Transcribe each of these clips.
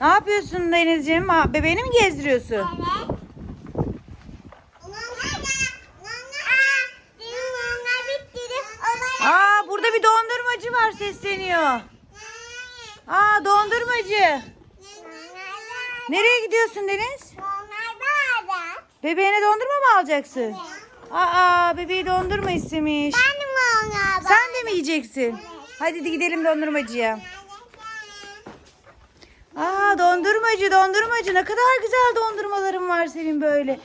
Ne yapıyorsun Denizciğim? Bebeğini mi gezdiriyorsun? Evet. Aa burada bir dondurmacı var sesleniyor. Aa dondurmacı. Nereye gidiyorsun Deniz? Bebeğine dondurma mı alacaksın? Aa bebeği dondurma istemiş. Sen de mi yiyeceksin? Hadi de gidelim dondurmacıya. Aa dondurmacı dondurmacı ne kadar güzel dondurmaların var senin böyle.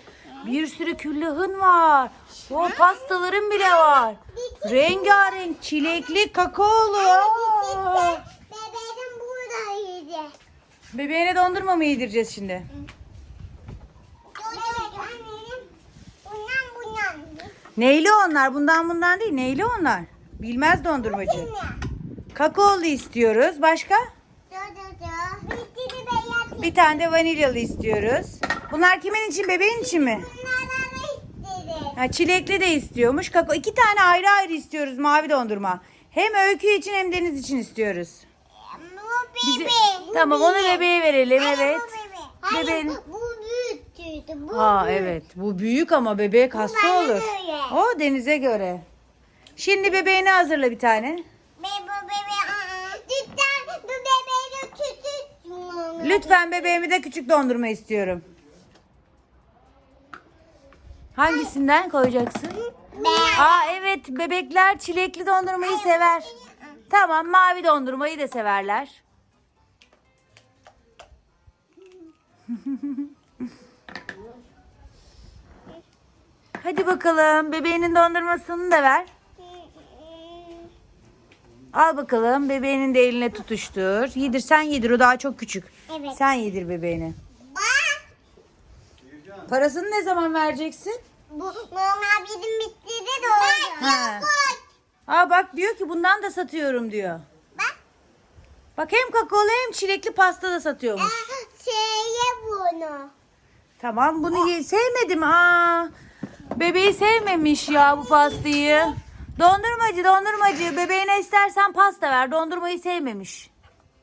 Bir sürü küllahın var. O pastaların bile var. Rengarenk çilekli kakaolu. Aa. Bebeğim buradaydı. Bebeğine dondurma mı yedireceğiz şimdi? Neyli onlar? Bundan bundan değil. Neyli onlar? Bilmez dondurmacı. Kakaolu istiyoruz. Başka? Bir tane de vanilyalı istiyoruz. Bunlar kimin için? Bebeğin için mi? Ha, çilekli de istiyormuş. Kakao. İki tane ayrı ayrı istiyoruz mavi dondurma. Hem öykü için hem deniz için istiyoruz. Bu Bizi- bu Tamam onu bebe. bebeğe verelim Hayır, evet. bu bebe. Bebeğin- bu, büyüktüydü. Bu Ha büyük. evet. Bu büyük ama bebek hasta olur. göre. O denize göre. Şimdi bebeğini hazırla bir tane. Be, bu bebe. aa. Lütfen bu bebeği küçük. Lütfen bebeğimi de küçük dondurma istiyorum. Hangisinden koyacaksın? Aa evet bebekler çilekli dondurmayı sever. Tamam mavi dondurmayı da severler. Hadi bakalım bebeğinin dondurmasını da ver. Al bakalım bebeğinin de eline tutuştur. Yedir sen yedir o daha çok küçük. Evet. Sen yedir bebeğini. Bak. Parasını ne zaman vereceksin? Bu normal bizim bitti de doğru. Ha. Aa bak diyor ki bundan da satıyorum diyor. Bak. Bak hem kakaolu hem çilekli pasta da satıyormuş. Aa, Şeye bunu. Tamam bunu ye- sevmedim. Aa, bebeği sevmemiş ya bu pastayı. Dondurmacı dondurmacı bebeğine istersen pasta ver. Dondurmayı sevmemiş.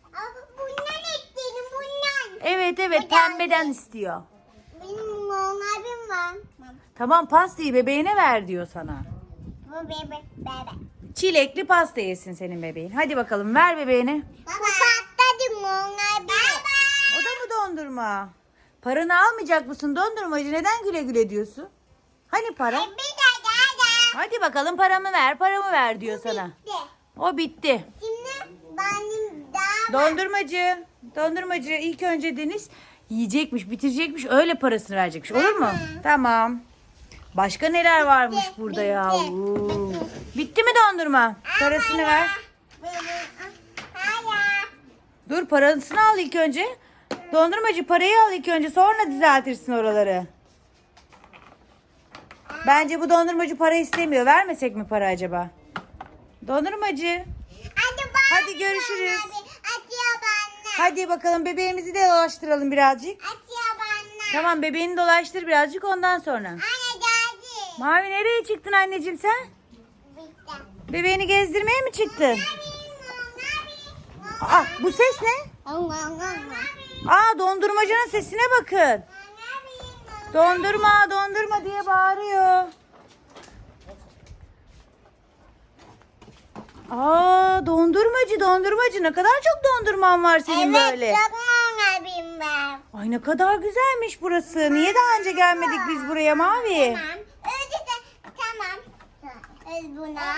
Aa, bundan istedim bundan. Evet evet geldi. pembeden istiyor. Benim normalim var. Tamam pastayı bebeğine ver diyor sana. Bu bebe bebe. Çilekli pasta yesin senin bebeğin. Hadi bakalım ver bebeğine. Baba. Bu patladı bebe. O da mı dondurma? Paranı almayacak mısın dondurmacı? Neden güle güle diyorsun? Hani para? Gel Hadi bakalım paramı ver, paramı ver diyor sana. Bitti. O bitti. Şimdi benim daha var. Dondurmacı, dondurmacı ilk önce Deniz yiyecekmiş, bitirecekmiş, öyle parasını verecekmiş. Olur mu? Tamam. Başka neler varmış Bitti, burada ya? bitti. Oo. Bitti mi dondurma? Parasını ver. Hayır. Dur parasını al ilk önce. Dondurmacı parayı al ilk önce sonra düzeltirsin oraları. Bence bu dondurmacı para istemiyor. Vermesek mi para acaba? Dondurmacı. Hadi. Hadi görüşürüz. Bana. Hadi bakalım bebeğimizi de dolaştıralım birazcık. Tamam bebeğini dolaştır birazcık ondan sonra. Anne geldi. Mavi nereye çıktın anneciğim sen? Bitti. Bebeğini gezdirmeye mi çıktın? Aa, bu ses ne? Aa dondurmacının sesine bakın. Dondurma dondurma diye bağırıyor. Aa dondurmacı dondurmacı ne kadar çok dondurman var senin Evet böyle. çok mangabim ben. Ay ne kadar güzelmiş burası. Niye daha önce gelmedik biz buraya Mavi? Tamam. Önce de tamam. Öz buna.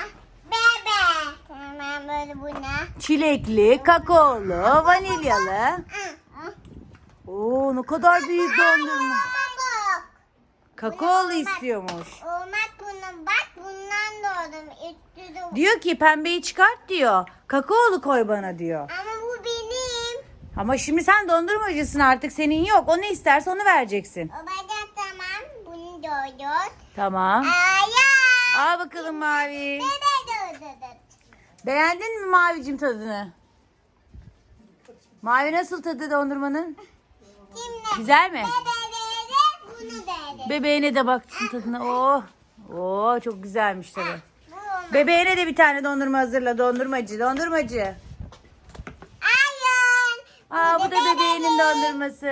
Bebe. Tamam böyle buna. Çilekli, kakaolu, vanilyalı. Oo ne kadar büyük dondurma. Kakaolu istiyormuş. Olmak bunu bak bundan doğdum. De Diyor ki pembeyi çıkart diyor. Kakaolu koy bana diyor. Ama bu benim. Ama şimdi sen dondurmacısın artık senin yok. O ne isterse onu vereceksin. O bacak tamam. Bunu doğdum. Tamam. Aya. Al bakalım Mavi. Bebe doğdum. Beğendin mi Mavicim tadını? Mavi nasıl tadı dondurmanın? Şimdi Güzel mi? bebe. Bebeğine de baksın tadına. Oh. Oh çok güzelmiş tabii. Bebeğine de bir tane dondurma hazırla. Dondurmacı, dondurmacı. Ayın. Aa bu da bebeğinin dondurması.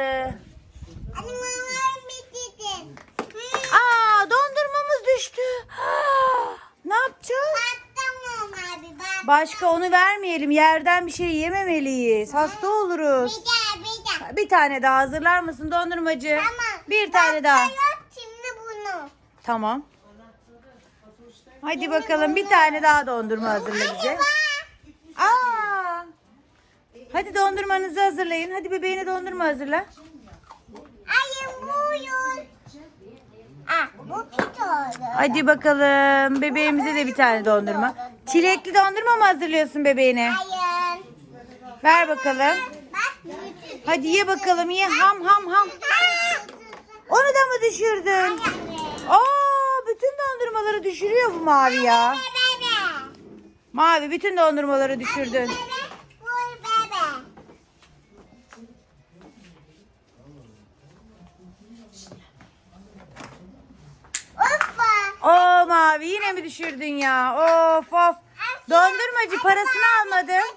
Aa dondurmamız düştü. ne yapacağız? Başka onu vermeyelim. Yerden bir şey yememeliyiz. Hasta oluruz. Bir, tane daha hazırlar mısın dondurmacı? Tamam. Bir tane daha. Tamam. Hadi bakalım bir tane daha dondurma hazırlayacağız. Aa! Hadi dondurmanızı hazırlayın. Hadi bebeğine dondurma hazırla. Hayır buyur. Ah, bu pito Hadi bakalım bebeğimize de bir tane dondurma. Çilekli dondurma mı hazırlıyorsun bebeğine? Ver bakalım. Hadi ye bakalım ye ham ham ham. Onu da mı düşürdün? Aa bütün dondurmaları düşürüyor bu mavi ya. Mavi bütün dondurmaları düşürdün. O mavi yine mi düşürdün ya? Of of. Dondurmacı parasını almadın.